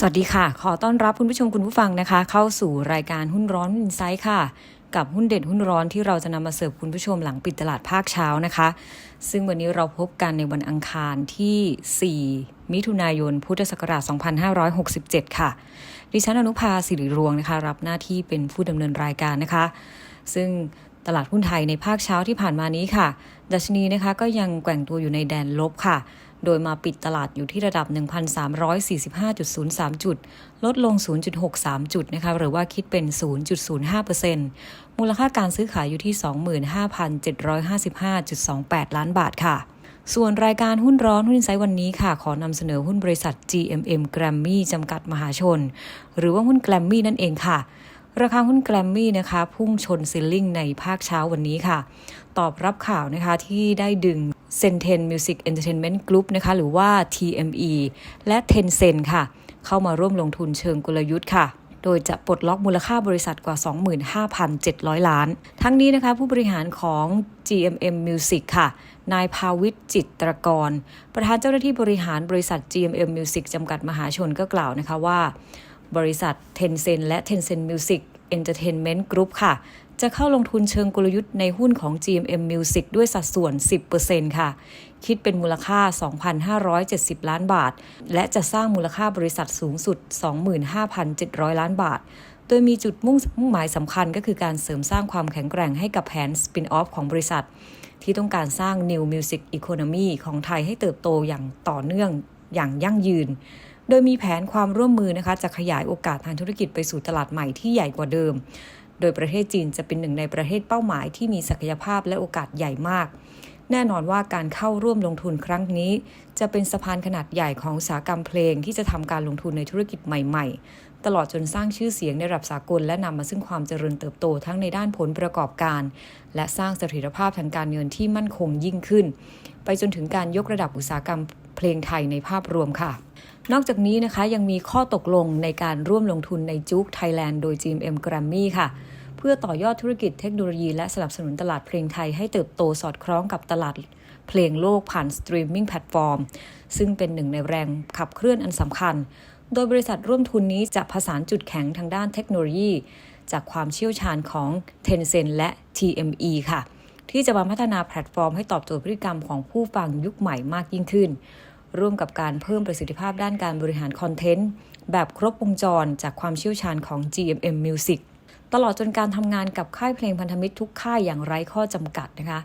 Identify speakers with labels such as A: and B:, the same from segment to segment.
A: สวัสดีค่ะ ขอต้อนรับคุณผู้ชมคุณผู้ฟังนะคะ เข้าสู่รายการหุ้นร้อนหุ้นไซด์ค่ะ กับหุ้นเด่นหุ้นร้อนที่เราจะนำมาเสิร์ฟคุณผู้ชมหลังปิดตลาดภาคเช้านะคะ ซึ่งวันนี้เราพบกันในวันอังคารที่ 4 มิถุนายน พุทธศักราช 2567 ค่ะ ดิฉันอนุภาสิริรวงนะคะ รับหน้าที่เป็นผู้ดำเนินรายการนะคะ ซึ่งตลาดหุ้นไทยในภาคเช้าที่ผ่านมานี้ค่ะ ดัชนีนะคะก็ยังแกว่งตัวอยู่ในแดนลบค่ะ โดยมาปิดตลาดอยู่ที่ระดับ 1,345.03 จุด ลดลง 0.63 จุดนะคะหรือว่าคิดเป็น 0.05%มูลค่าการซื้อขายอยู่ที่ 25,755.28 ล้านบาทค่ะส่วนรายการหุ้นร้อนหุ้นไซด์วันนี้ค่ะ ขอนำเสนอหุ้นบริษัท GMM Grammy จำกัดมหาชน หรือว่าหุ้น Grammy นั่นเองค่ะ ราคาหุ้นแกรมมี่นะคะ พุ่งชนซิลลิงในภาคเช้าวันนี้ค่ะ ตอบรับข่าวนะคะที่ได้ดึง c e n t e n Music Entertainment Group นะคะหรือว่า TME และ Tencent ค่ะ เข้ามาร่วมลงทุนเชิงกลยุทธ์ค่ะโดยจะปลดล็อกมูลค่าบริษัทกว่า 25,700 ล้าน ทั้งนี้นะคะผู้บริหารของ GMM Music ค่ะ นายภาวิทจิตรกร ประธานเจ้าหน้าที่บริหารบริษัท GMM Music จำกัดมหาชนก็กล่าวนะคะว่า บริษัท Tencent และ Tencent Music Entertainment Group ค่ะ จะเข้าลงทุนเชิงกลยุทธ์ในหุ้นของ GMM Music ด้วยสัดส่วน 10%ค่ะ คิดเป็นมูลค่า 2,570 ล้านบาท และจะสร้างมูลค่าบริษัทสูงสุด 25,700 ล้านบาท โดยมีจุดมุ่งมุ่งหมายสำคัญก็คือการเสริมสร้างความแข็งแกร่งให้กับแผน Spin-off ของบริษัท ที่ต้องการสร้าง New Music Economy ของไทยให้เติบโตอย่างต่อเนื่องอย่างยั่งยืนโดยมีแผนความร่วมมือนะคะจะขยายโอกาสทางธุรกิจไปสู่ตลาดใหม่ที่ใหญ่กว่าเดิม โดยประเทศจีนจะเป็นหนึ่งในประเทศเป้าหมายที่มีศักยภาพและโอกาสใหญ่มาก แน่นอนว่าการเข้าร่วมลงทุนครั้งนี้ จะเป็นสะพานขนาดใหญ่ของอุตสาหกรรมเพลงที่จะทำการลงทุนในธุรกิจใหม่ ๆ ตลอดจนสร้างชื่อเสียงในระดับสากลและนำมาซึ่งความเจริญเติบโตทั้งในด้านผลประกอบการ และสร้างเสถียรภาพทางการเงินที่มั่นคงยิ่งขึ้น ไปจนถึงการยกระดับอุตสาหกรรม เพลงไทยในภาพรวมค่ะ นอกจากนี้นะคะยังมีข้อตกลงในการร่วมลงทุนในจุกไทยแลนด์โดย GMM Grammy ค่ะ เพื่อต่อยอดธุรกิจเทคโนโลยี และสนับสนุนตลาดเพลงไทยให้เติบโตสอดคล้องกับตลาดเพลงโลกผ่านสตรีมมิ่งแพลตฟอร์มซึ่งเป็นหนึ่งในแรงขับเคลื่อนอันสำคัญ โดยบริษัทร่วมทุนนี้จะผสานจุดแข็งทางด้านเทคโนโลยี จากความเชี่ยวชาญของ Tencent และ TME ค่ะ ที่จะมาพัฒนาแพลตฟอร์มให้ตอบโจทย์พฤติกรรมของผู้ฟังยุคใหม่มากยิ่งขึ้น ร่วมกับการเพิ่มประสิทธิภาพด้านการบริหารคอนเทนต์ แบบครบวงจรจากความเชี่ยวชาญของ GMM Music ตลอดจนการทำงานกับค่ายเพลงพันธมิตรทุกค่ายอย่างไร้ข้อจำกัดนะคะ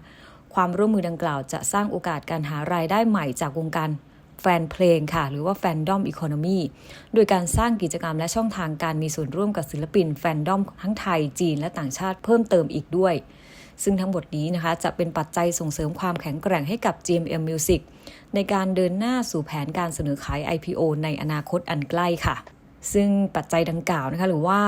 A: ความร่วมมือดังกล่าวจะสร้างโอกาสการหารายได้ใหม่จากวงการแฟนเพลงค่ะ หรือว่าแฟนดอมอีโคโนมีโดยการสร้างกิจกรรมและช่องทางการมีส่วนร่วมกับศิลปินแฟนดอมทั้งไทยจีนและต่างชาติเพิ่มเติมอีกด้วย ซึ่งทั้งหมดนี้นะคะจะเป็นปัจจัยส่งเสริมความแข็งแกร่งให้กับ GMM Music ในการเดินหน้าสู่แผนการเสนอขาย IPO ในอนาคตอันใกล้ค่ะซึ่งปัจจัยดังกล่าวนะคะหรือว่า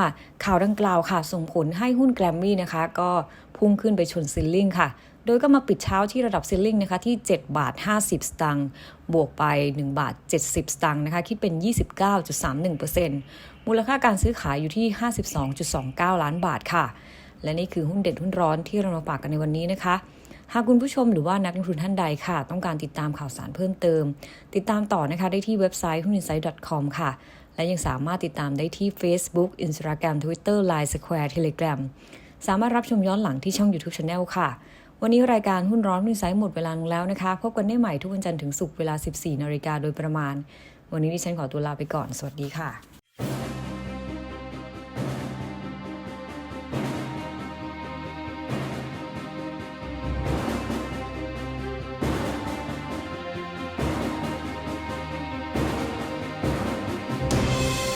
A: ข่าวดังกล่าวค่ะ ส่งผลให้หุ้นแกรมมี่นะคะ ก็พุ่งขึ้นไปชนซิลลิงค่ะ โดยก็มาปิดเช้าที่ระดับซิลลิงนะคะที่ 7 บาท 50 สตางค์บวกไป 1 บาท 70 สตางค์นะคะ คิดเป็น 29.31%มูลค่าการซื้อขายอยู่ที่ 52.29 ล้านบาทค่ะ และนี่คือหุ้นเด็ดหุ้นร้อนที่เรามาฝากกันในวันนี้นะคะ หากคุณผู้ชมหรือว่านักลงทุนท่านใดค่ะ ต้องการติดตามข่าวสารเพิ่มเติม ติดตามต่อนะคะได้ที่เว็บไซต์หุ้น insight com ค่ะ และยังสามารถติดตามได้ที่ Facebook Instagram Twitter Line Square Telegram สามารถรับชมย้อนหลังที่ช่อง YouTube Channel ค่ะ วันนี้รายการหุ้นร้อนหุ้นไซต์หมดเวลาลงแล้วนะคะ พบกันได้ใหม่ทุกวันจันทร์ถึงศุกร์เวลา 14นาฬิกาโดยประมาณ วันนี้ดิฉันขอตัวลาไปก่อน สวัสดีค่ะ